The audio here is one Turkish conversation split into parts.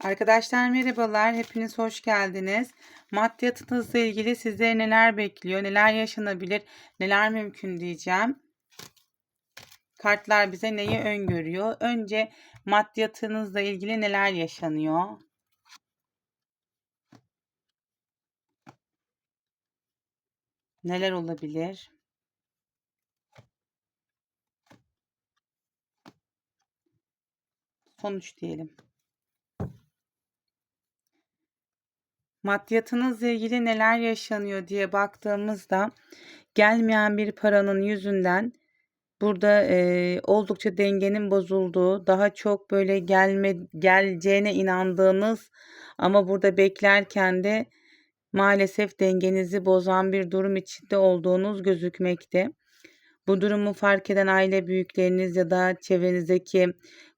Arkadaşlar merhabalar, hepiniz hoş geldiniz. Maddiyatınızla ilgili sizleri neler bekliyor, neler yaşanabilir, neler mümkün diyeceğim. Kartlar bize neyi öngörüyor? Önce maddiyatınızla ilgili neler yaşanıyor? Neler olabilir? Sonuç diyelim. Maddiyatınızla ilgili neler yaşanıyor diye baktığımızda gelmeyen bir paranın yüzünden burada e, oldukça dengenin bozulduğu, daha çok böyle gelme geleceğine inandığınız ama burada beklerken de maalesef dengenizi bozan bir durum içinde olduğunuz gözükmekte. Bu durumu fark eden aile büyükleriniz ya da çevrenizdeki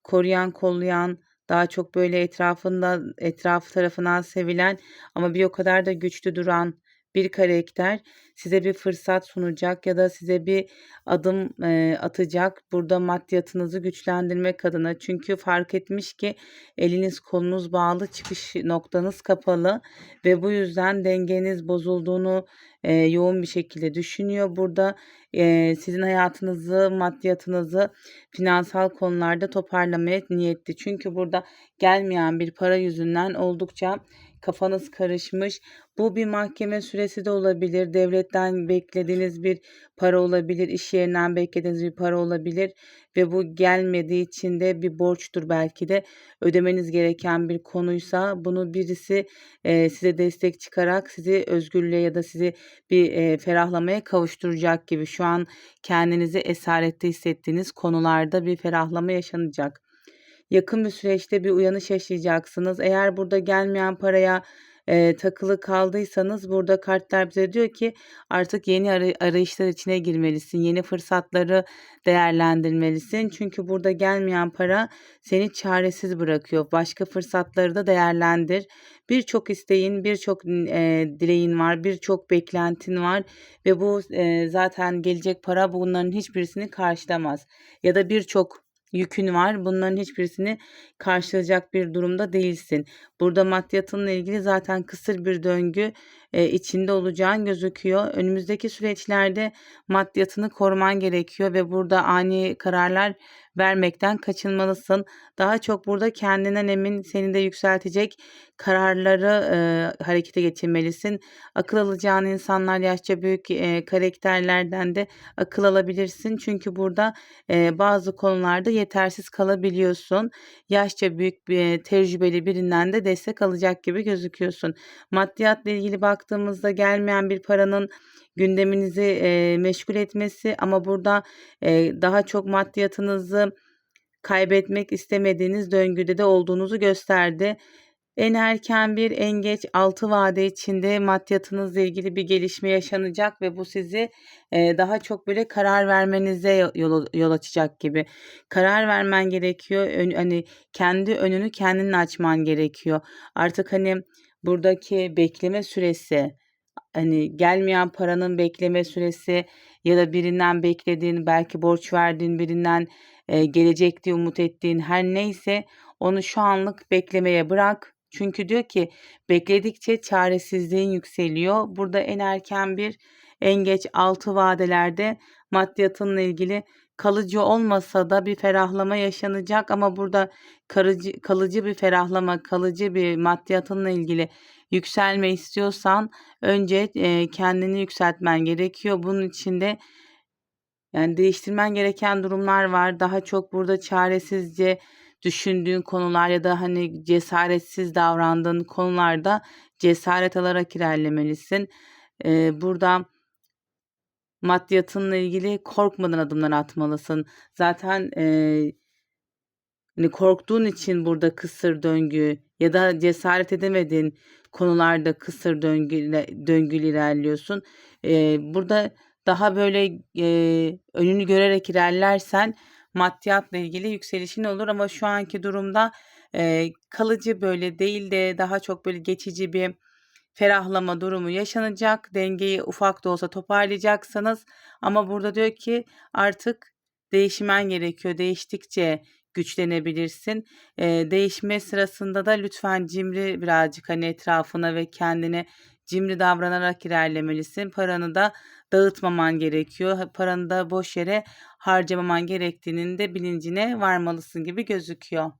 koruyan, kollayan, daha çok böyle etrafında etrafı tarafından sevilen ama bir o kadar da güçlü duran bir karakter size bir fırsat sunacak ya da size bir adım e, atacak. Burada maddiyatınızı güçlendirmek adına. Çünkü fark etmiş ki eliniz kolunuz bağlı, çıkış noktanız kapalı ve bu yüzden dengeniz bozulduğunu e, yoğun bir şekilde düşünüyor. Burada e, sizin hayatınızı, maddiyatınızı finansal konularda toparlamaya niyetli. Çünkü burada gelmeyen bir para yüzünden oldukça kafanız karışmış. Bu bir mahkeme süresi de olabilir. Devletten beklediğiniz bir para olabilir. iş yerinden beklediğiniz bir para olabilir. Ve bu gelmediği için de bir borçtur belki de. Ödemeniz gereken bir konuysa bunu birisi e, size destek çıkarak sizi özgürlüğe ya da sizi bir e, ferahlamaya kavuşturacak gibi. Şu an kendinizi esarette hissettiğiniz konularda bir ferahlama yaşanacak yakın bir süreçte bir uyanış yaşayacaksınız. Eğer burada gelmeyen paraya e, takılı kaldıysanız burada kartlar bize diyor ki artık yeni aray- arayışlar içine girmelisin. Yeni fırsatları değerlendirmelisin. Çünkü burada gelmeyen para seni çaresiz bırakıyor. Başka fırsatları da değerlendir. Birçok isteğin, birçok e, dileğin var, birçok beklentin var ve bu e, zaten gelecek para bunların hiçbirisini karşılamaz. Ya da birçok yükün var. Bunların hiçbirisini karşılayacak bir durumda değilsin. Burada maddiyatınla ilgili zaten kısır bir döngü e, içinde olacağın gözüküyor. Önümüzdeki süreçlerde maddiyatını koruman gerekiyor ve burada ani kararlar vermekten kaçınmalısın. Daha çok burada kendinden emin seni de yükseltecek kararları e, harekete geçirmelisin. Akıl alacağın insanlar yaşça büyük e, karakterlerden de akıl alabilirsin. Çünkü burada e, bazı konularda yetersiz kalabiliyorsun. Yaşça büyük bir e, tecrübeli birinden de destek alacak gibi gözüküyorsun. Maddiyatla ilgili baktığımızda gelmeyen bir paranın gündeminizi e, meşgul etmesi ama burada e, daha çok maddiyatınızı kaybetmek istemediğiniz döngüde de olduğunuzu gösterdi. En erken bir en geç 6 vade içinde maddiyatınızla ilgili bir gelişme yaşanacak ve bu sizi e, daha çok böyle karar vermenize yol, yol açacak gibi. Karar vermen gerekiyor. Ön, hani kendi önünü kendin açman gerekiyor. Artık hani buradaki bekleme süresi hani gelmeyen paranın bekleme süresi ya da birinden beklediğin belki borç verdiğin birinden e, gelecek diye umut ettiğin her neyse onu şu anlık beklemeye bırak. Çünkü diyor ki bekledikçe çaresizliğin yükseliyor. Burada en erken bir en geç 6 vadelerde maddiyatınla ilgili kalıcı olmasa da bir ferahlama yaşanacak ama burada kalıcı, kalıcı bir ferahlama, kalıcı bir maddiyatınla ilgili yükselme istiyorsan önce e, kendini yükseltmen gerekiyor. Bunun için de yani değiştirmen gereken durumlar var. Daha çok burada çaresizce düşündüğün konular ya da hani cesaretsiz davrandığın konularda cesaret alarak ilerlemelisin. Ee, burada maddiyatınla ilgili korkmadan adımlar atmalısın. Zaten e, hani korktuğun için burada kısır döngü ya da cesaret edemediğin konularda kısır döngü döngülü ilerliyorsun. Ee, burada daha böyle e, önünü görerek ilerlersen maddiyatla ilgili yükselişin olur ama şu anki durumda e, kalıcı böyle değil de daha çok böyle geçici bir ferahlama durumu yaşanacak. Dengeyi ufak da olsa toparlayacaksınız ama burada diyor ki artık değişmen gerekiyor. Değiştikçe güçlenebilirsin. Eee, değişme sırasında da lütfen cimri birazcık hani etrafına ve kendine cimri davranarak ilerlemelisin. Paranı da dağıtmaman gerekiyor. Paranı da boş yere harcamaman gerektiğinin de bilincine varmalısın gibi gözüküyor.